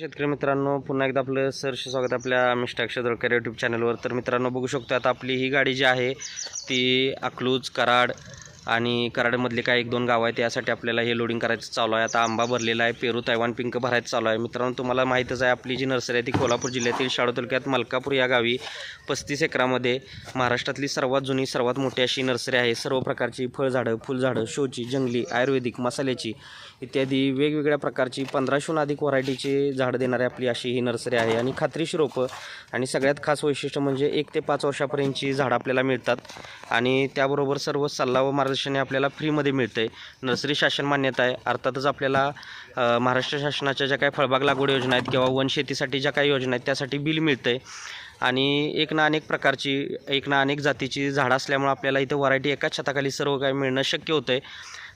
शेतकरी मित्रांनो पुन्हा एकदा आपलं सरसे स्वागत आपल्या मिस्टर अक्षदळकर यूट्यूब चॅनलवर तर मित्रांनो बघू शकतो आता आपली ही गाडी जी आहे ती अकलूज कराड आणि कराडमधले काही एक दोन गाव आहेत त्यासाठी आपल्याला हे लोडिंग करायचं चालू आहे. आता आंबा भरलेला आहे पेरू तैवान पिंक भरायचं चालू आहे. मित्रांनो तुम्हाला माहीतच आहे आपली जी नर्सरी आहे ती कोल्हापूर जिल्ह्यातील शाळू तालुक्यात मलकापूर या गावी पस्तीस एकरामध्ये महाराष्ट्रातली सर्वात जुनी सर्वात मोठी अशी नर्सरी आहे. सर्व प्रकारची फळझाडं फुलझाडं शोची जंगली आयुर्वेदिक मसाल्याची इत्यादी वेगवेगळ्या प्रकारची पंधराशून अधिक व्हरायटीची झाडं देणारी आपली अशी ही नर्सरी आहे. आणि खात्रीशी रोपं आणि सगळ्यात खास वैशिष्ट्य म्हणजे एक ते पाच वर्षापर्यंतची झाडं आपल्याला मिळतात. आणि त्याबरोबर सर्व सल्ला व मार्गदर्शन हे आपल्याला फ्रीमध्ये मिळतं आहे नर्सरी शासन मान्यता आहे. अर्थातच आपल्याला महाराष्ट्र शासनाच्या ज्या काही फळबाग लागवड योजना आहेत किंवा वनशेतीसाठी ज्या काही योजना आहेत त्यासाठी बिल मिळतं आहे आणि एक ना अनेक प्रकारची एक ना अनेक जातीची झाडं असल्यामुळे आपल्याला इथं व्हरायटी एकाच छताखाली सर्व काही मिळणं शक्य होतं आहे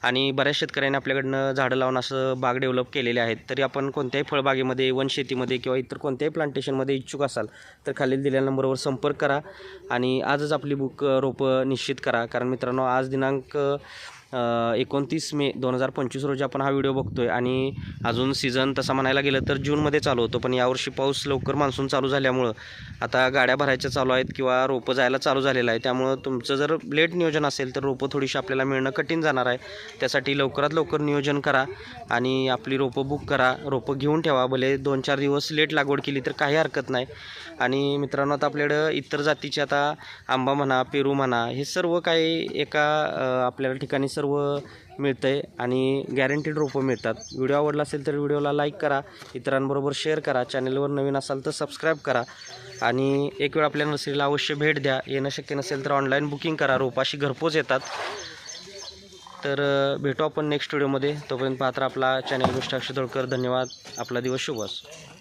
आणि बऱ्याच शेतकऱ्यांनी आपल्याकडनं झाडं लावून असं बाग डेव्हलप केलेले आहेत. तरी आपण कोणत्याही फळबागेमध्ये वनशेतीमध्ये किंवा इतर कोणत्याही प्लांटेशनमध्ये इच्छुक असाल तर खालील दिलेल्या नंबरवर संपर्क करा आणि आजच आपली बुक रोपं निश्चित करा. कारण मित्रांनो आज दिनांक एकोणतीस मे दोन हजार पंचवीस रोजी आपण हा व्हिडिओ बघतो आहे आणि अजून सीझन तसा म्हणायला गेलं तर जूनमध्ये चालू होतो पण यावर्षी पाऊस लवकर मान्सून चालू झाल्यामुळं आता गाड्या भरायच्या चालू आहेत किंवा रोपं जायला चालू झालेलं आहे. त्यामुळं तुमचं जर लेट नियोजन असेल तर रोपं थोडीशी आपल्याला मिळणं कठीण जाणार आहे. त्यासाठी लवकरात लवकर नियोजन करा आणि आपली रोपं बुक करा. रोपं घेऊन ठेवा. भले दोन चार दिवस लेट लागवड केली तर काही हरकत नाही. आणि मित्रांनो आता आपल्याकडं इतर जातीचे आता आंबा म्हणा पेरू म्हणा हे सर्व काही एका आपल्याला ठिकाणी सर्व मिळतं आहे आणि गॅरंटीड रोपं मिळतात. व्हिडिओ आवडला असेल तर व्हिडिओला लाईक करा इतरांबरोबर शेअर करा चॅनलवर नवीन असाल तर सबस्क्राईब करा आणि एक वेळ आपल्या नर्सरीला अवश्य भेट द्या. येणं शक्य नसेल तर ऑनलाईन बुकिंग करा. रोपाशी घरपोच येतात. तर भेटू आपण नेक्स्ट व्हिडिओमध्ये तोपर्यंत पात्र आपला चॅनल मिस्टर अक्षय धोळकर धन्यवाद. आपला दिवस शुभ असो.